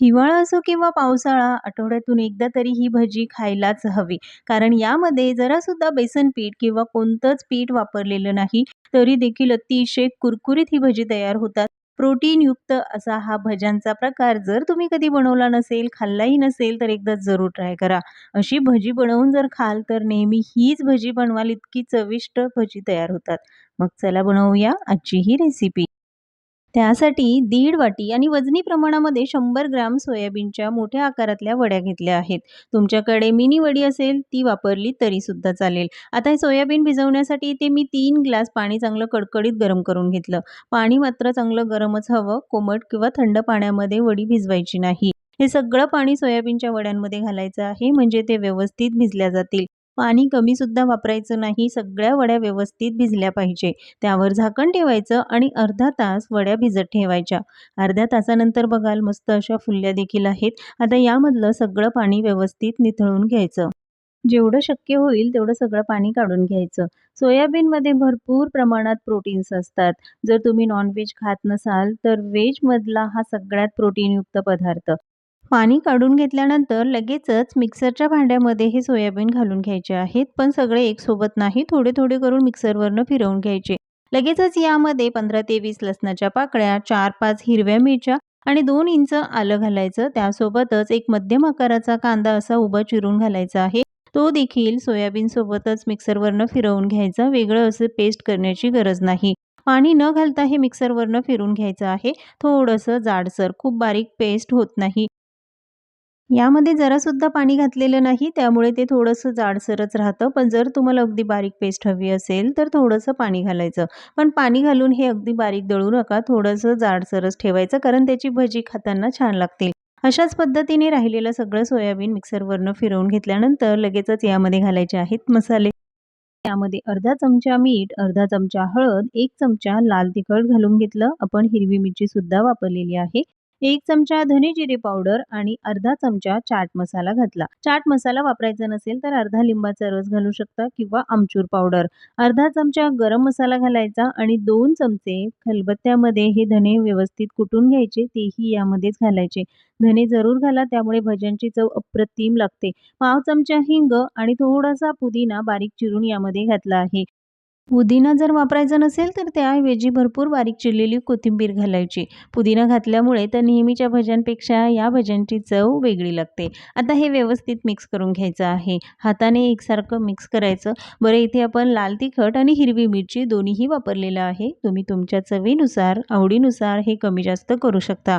हिवाळा असो किंवा पावसाळा, आठवड्यातून एकदा तरी ही भजी खायलाच हवी. कारण यामध्ये जरासुद्धा बेसन पीठ किंवा कोणतंच पीठ वापरलेलं नाही, तरी देखील अतिशय कुरकुरीत ही भजी तयार होतात. प्रोटीनयुक्त असा हा भज्यांचा प्रकार जर तुम्ही कधी बनवला नसेल, खाल्लाही नसेल, तर एकदा जरूर ट्राय करा. अशी भजी बनवून जर खाल, तर नेहमी हीच भजी बनवाल इतकी चविष्ट भजी तयार होतात. मग चला बनवूया आजची ही रेसिपी. त्यासाठी दीड वाटी आणि वजनी प्रमाणामध्ये शंभर ग्राम सोयाबीनच्या मोठ्या आकारातल्या वड्या घेतल्या आहेत. तुमच्याकडे मिनी वडी असेल ती वापरली तरीसुद्धा चालेल. आता हे सोयाबीन भिजवण्यासाठी ते मी तीन ग्लास पाणी चांगलं कडकडीत गरम करून घेतलं. पाणी मात्र चांगलं गरमच हवं, कोमट किंवा थंड पाण्यामध्ये वडी भिजवायची नाही. हे सगळं पाणी सोयाबीनच्या वड्यांमध्ये घालायचं आहे म्हणजे ते व्यवस्थित भिजल्या जातील. पाणी कमीसुद्धा वापरायचं नाही, सगळ्या वड्या व्यवस्थित भिजल्या पाहिजे. त्यावर झाकण ठेवायचं आणि अर्धा तास वड्या भिजत ठेवायच्या. अर्ध्या तासानंतर बघाल मस्त अशा फुलल्या देखील आहेत. आता यामधलं सगळं पाणी व्यवस्थित निथळून घ्यायचं. जेवढं शक्य होईल तेवढं सगळं पाणी काढून घ्यायचं. सोयाबीनमध्ये भरपूर प्रमाणात प्रोटीन्स असतात. जर तुम्ही नॉनव्हेज खात नसाल, तर व्हेजमधला हा सगळ्यात प्रोटीनयुक्त पदार्थ. पाणी काढून घेतल्यानंतर लगेचच मिक्सरच्या भांड्यामध्ये हे सोयाबीन घालून घ्यायचे आहेत. पण सगळे एकसोबत नाही, थोडे-थोडे करून मिक्सरवरनं फिरवून घ्यायचे. लगेचच यामध्ये 15 ते वीस लसणाच्या पाकळ्या, 4-5 हिरव्या मिरच्या आणि दोन इंच आलं घालायचं. त्यासोबतच एक मध्यम आकाराचा कांदा असा उभा चिरून घालायचा आहे. तो देखील सोयाबीनसोबतच मिक्सरवरनं फिरवून घ्यायचा. वेगळं असं पेस्ट करण्याची गरज नाही. पाणी न घालता हे मिक्सरवरनं फिरून घ्यायचं आहे. थोडंसं जाडसर, खूप बारीक पेस्ट होत नाही. यामध्ये जरासुद्धा पाणी घातलेलं नाही, त्यामुळे ते थोडंसं जाडसरच राहतं. पण जर तुम्हाला अगदी बारीक पेस्ट हवी असेल, तर थोडंसं पाणी घालायचं. पण पाणी घालून हे अगदी बारीक दळू नका, थोडंसं जाडसरच ठेवायचं कारण त्याची भजी खाताना छान लागतील. अशाच पद्धतीने राहिलेलं सगळं सोयाबीन मिक्सरवरनं फिरवून घेतल्यानंतर लगेचच यामध्ये घालायचे आहेत मसाले. यामध्ये अर्धा चमचा मीठ, अर्धा चमचा हळद, एक चमचा लाल तिखट घालून घेतलं. आपण हिरवी मिरची सुद्धा वापरलेली आहे. एक चमचा धने जिरे पावडर आणि अर्धा चमचा चाट मसाला घातला. चाट मसाला वापरायचा नसेल तर अर्धा लिंबाचा रस घालू शकता किंवा आमचूर पावडर. अर्धा चमचा गरम मसाला घालायचा आणि दोन चमचे खलबत्त्यामध्ये हे धने व्यवस्थित कुटून घ्यायचे, तेही यामध्येच घालायचे. धने जरूर घाला, त्यामुळे भज्यांची चव अप्रतिम लागते. पाव चमचा हिंग आणि थोडासा पुदिना बारीक चिरून यामध्ये घातला आहे. पुदिना जर वापरायचा नसेल, तर त्याऐवजी भरपूर बारीक चिरलेली कोथिंबीर घालायची. पुदिना घातल्यामुळे तर नेहमीच्या भज्यांपेक्षा या भज्यांची चव वेगळी लागते. आता हे व्यवस्थित मिक्स करून घ्यायचं आहे. हाताने एकसारखं मिक्स करायचं. बरं इथे आपण लाल तिखट आणि हिरवी मिरची दोन्हीही वापरलेलं आहे. तुम्ही तुमच्या चवीनुसार, आवडीनुसार हे कमी जास्त करू शकता.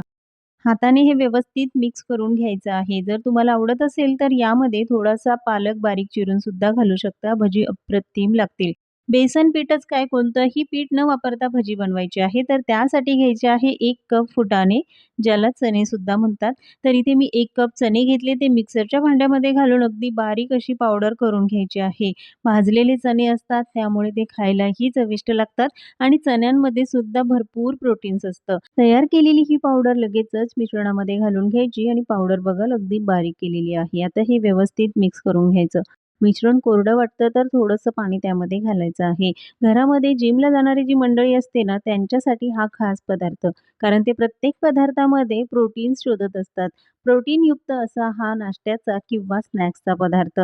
हाताने हे व्यवस्थित मिक्स करून घ्यायचं आहे. जर तुम्हाला आवडत असेल, तर यामध्ये थोडासा पालक बारीक चिरून सुद्धा घालू शकता. भजी अप्रतिम लागतील. बेसन पीठच काय, कोणतंही पीठ न वापरता भजी बनवायची आहे, तर त्यासाठी घ्यायचे आहे एक कप फुटाणे, ज्याला चणे सुद्धा म्हणतात. तर इथे मी एक कप चणे घेतले, ते मिक्सरच्या भांड्यामध्ये घालून अगदी बारीक अशी पावडर करून घ्यायची आहे. भाजलेले चणे असतात, त्यामुळे ते खायलाही चविष्ट लागतात आणि चण्यांमध्ये सुद्धा भरपूर प्रोटीन्स असतं. तयार केलेली ही पावडर लगेचच मिश्रणामध्ये घालून घ्यायची आणि पावडर बघाल अगदी बारीक केलेली आहे. आता हे व्यवस्थित मिक्स करून घ्यायचं. मिश्रण कोरडं वाटतं, तर थोडंसं पाणी त्यामध्ये घालायचं आहे. घरामध्ये जिमला जाणारी जी मंडळी असते ना, त्यांच्यासाठी हा खास पदार्थ. कारण ते प्रत्येक पदार्थामध्ये प्रोटीन्स शोधत असतात. प्रोटीनयुक्त असा हा नाश्त्याचा किंवा स्नॅक्सचा पदार्थ.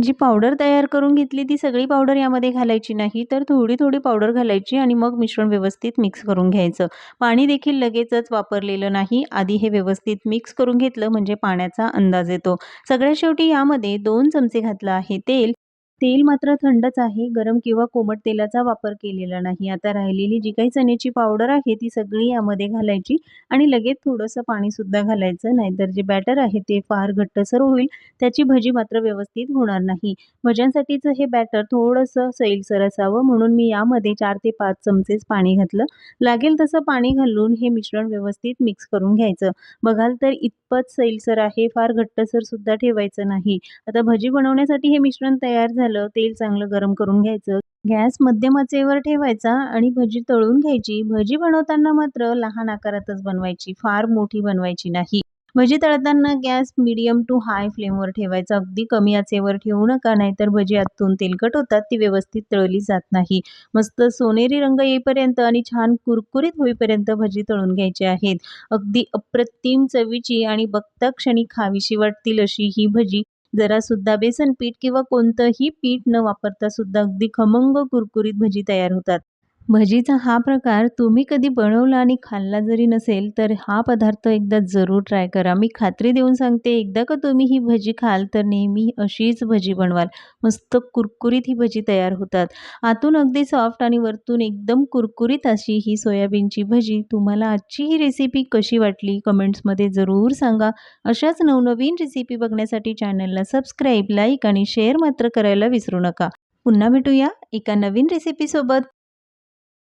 जी पावडर तयार करून घेतली, ती सगळी पावडर यामध्ये घालायची नाही, तर थोडी-थोडी पावडर घालायची आणि मग मिश्रण व्यवस्थित मिक्स करून घ्यायचं. पाणी देखील लगेचच वापरलेलं नाही. आधी हे व्यवस्थित मिक्स करून घेतलं म्हणजे पाण्याचा अंदाज येतो. सगळ्यात शेवटी यामध्ये दोन चमचे घातलं आहे तेल. तेल मात्र थंडच आहे, गरम किंवा कोमट तेलाचा वापर केलेला नाही. आता राहिलेली जी काही चण्याची पावडर आहे, ती सगळी यामध्ये घालायची आणि लगेच थोडंसं पाणीसुद्धा घालायचं. नाहीतर जे बॅटर आहे ते फार घट्टसर होईल, त्याची भजी मात्र व्यवस्थित होणार नाही. भज्यांसाठीचं हे बॅटर थोडंसं सैलसर असावं, म्हणून मी यामध्ये चार ते पाच चमचेच पाणी घातलं. लागेल तसं पाणी घालून हे मिश्रण व्यवस्थित मिक्स करून घ्यायचं. बघाल तर खूपच सैलसर आहे, फार घट्टसर सुद्धा ठेवायचं नाही. आता भजी बनवण्यासाठी हे मिश्रण तयार झालं. तेल चांगलं गरम करून घ्यायचं. गॅस मध्यम आचेवर ठेवायचा आणि भजी तळून घ्यायची. भजी बनवताना मात्र लहान आकारातच बनवायची, फार मोठी बनवायची नाही. भजी तळताना गॅस मिडियम टू हाय फ्लेमवर ठेवायचा. अगदी कमी आचेवर ठेवू नका, नाहीतर भजी आतून तेलकट होतात, ती व्यवस्थित तळली जात नाही. मस्त सोनेरी रंग येईपर्यंत आणि छान कुरकुरीत होईपर्यंत भजी तळून घ्यायची आहेत. अगदी अप्रतिम चवीची आणि बघता क्षणी खावीशी वाटतील अशी ही भजी जरासुद्धा बेसन पीठ किंवा कोणतंही पीठ न वापरता सुद्धा अगदी खमंग कुरकुरीत भजी तयार होतात. भजीचा हा प्रकार तुम्ही कधी बनवला आणि खाल्ला जरी नसेल, तर हा पदार्थ एकदा जरूर ट्राय करा. मी खात्री देऊन सांगते, एकदा का तुम्ही ही भजी खाल, तर नेहमी अशीच भजी बनवाल. मस्त कुरकुरीत ही भजी तयार होतात. आतून अगदी सॉफ्ट आणि वरतून एकदम कुरकुरीत अशी ही सोयाबीनची भजी. तुम्हाला आजची ही रेसिपी कशी वाटली? कमेंट्समध्ये जरूर सांगा. अशाच नवनवीन रेसिपी बघण्यासाठी चॅनलला सबस्क्राईब, लाईक आणि शेअर मात्र करायला विसरू नका. पुन्हा भेटूया एका नवीन रेसिपीसोबत.